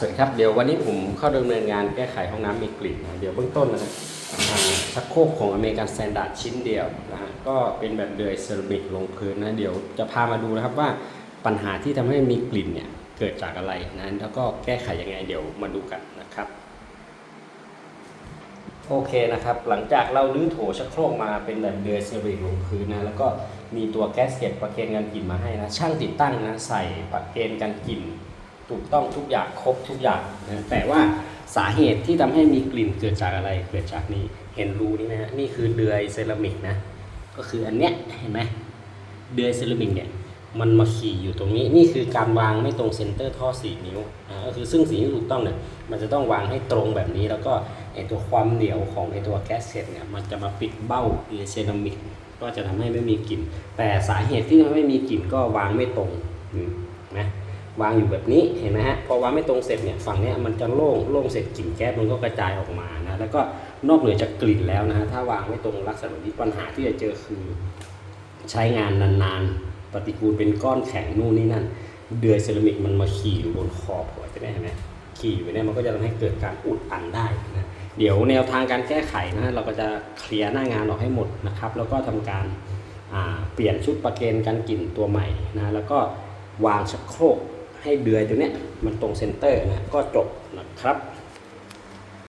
สวัสดีครับเดี๋ยววันนี้ผมเข้าดำเนินงานแก้ไขห้องน้ำมีกลิ่นนะเดี๋ยวเบื้องต้นนะฮะชักโครกของอเมริกันสแตนดาร์ดชิ้นเดียวนะฮะก็เป็นแบบเดือยเซรามิกลงพื้นนะเดี๋ยวจะพามาดูนะครับว่าปัญหาที่ทำให้มีกลิ่นเนี่ยเกิดจากอะไรนะแล้วก็แก้ไขยังไงเดี๋ยวมาดูกันนะครับ โอเคนะครับ หลังจากเราลื้อโถชักโครกมาเป็นแบบเดือยเซรามิกลงพื้นนะแล้วก็มีตัวแก๊สเก็บประเคนกันกลิ่นมาให้นะช่างติดตั้งนะใส่ประเคนกันกลิ่น ถูกต้องทุกอย่างครบทุกอย่างนะแต่ว่าสาเหตุที่ทำให้มีกลิ่นเกิดจากอะไรเกิดจากนี้เห็นรูนี้ไหมฮะนี่คือเดือยเซรามิกนะก็คืออันเนี้ยเห็นไหมเดือยเซรามิกเนี่ยมันมาขี่อยู่ตรงนี้นี่คือการวางไม่ตรงเซนเตอร์ท่อ 4 นิ้วอ่าก็คือซึ่งสิ่งที่ถูกต้องเนี่ยมันจะต้องวางให้ตรงแบบนี้แล้วก็ไอตัวความเหนียวของไอตัวแก๊สเซตเนี่ยมันจะมาปิดเบ้าเดือยเซรามิกก็จะทำให้ไม่มีกลิ่น แต่สาเหตุที่ทำให้มีกลิ่นก็วางไม่ตรงอืมนะ วางอยู่แบบนี้เห็นไหมฮะพอวางไม่ตรงเสร็จเนี่ยฝั่งเนี้ยมันจะโล่งโล่งเสร็จกลิ่นแก๊สมันก็กระจายออกมานะแล้วก็นอกเหนือจากกลิ่นแล้วนะฮะถ้าวางไม่ตรงลักษณะนี้ปัญหาที่จะเจอคือใช้งานนานๆ ปฏิกูลเป็นก้อนแข็งนู่นนี่นั่น เดือยเซรามิกมันมาขี่อยู่บนขอบหัวใช่ไหมเห็นไหมขี่อยู่เนี่ยมันก็จะทำให้เกิดการอุดอันได้นะเดี๋ยวแนวทางการแก้ไขนะเราก็จะเคลียร์หน้างานออกให้หมดนะครับ แล้วก็ทำการเปลี่ยนชุดประเคนกันกลิ่นตัวใหม่นะแล้วก็วางชักโครก ให้เดือยตัวเนี้ยมันตรงเซนเตอร์นะก็จบนะครับ